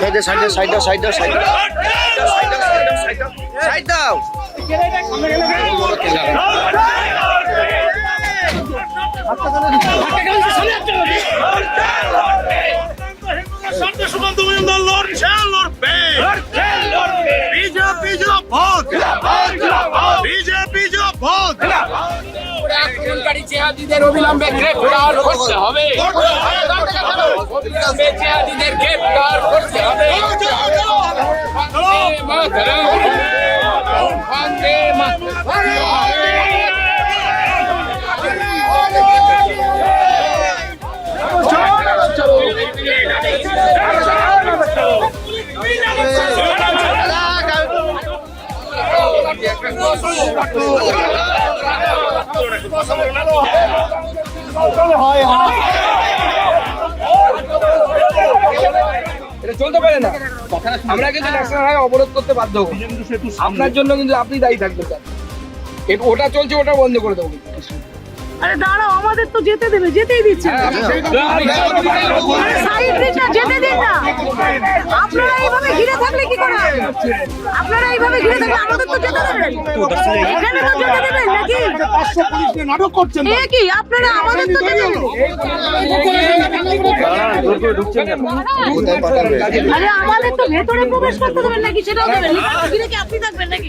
সাইডে সাইডে সাইডে সাইডে সাইডে। সাইড দাও। সুকান্ত আক্রমণকারী জেহাদিদের অবিলম্বে গ্রেফতার করতে হবে অবিলম্বে জেহাদিদের গ্রেফতার করতে হবে বন্দে মাতরম বন্দে মাতরম এটা চলতে পারে না আমরা কিন্তু ন্যাশনাল হাইওয়ে অবরোধ করতে বাধ্য হব আপনার জন্য কিন্তু আপনি দায়ী থাকবেন স্যার এ- ওটা চলছে ওটা বন্ধ করে দেবো আরে দাঁড়াও আমাদের তো যেতে দেবে যেতেই দিচ্ছে যেতে দিন না আপনারা এইভাবে ঘিরে থাকলে কি? আপনারা এইভাবে ঘিরে থাকলে আমাদের তো যেতে দেবেন। এখানে তো যেতে দেবেন নাকি? নাটক করছেন এ কি, আপনারা আমাদের তো যেতে আরে আমাদের তো ভেতরে প্রবেশ করতে দেবেন নাকি, সেটাও দেবেন ঘিরে কি আপনি থাকবেন নাকি?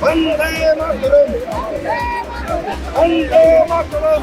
বন্দে মাতরম বন্দে মাতরম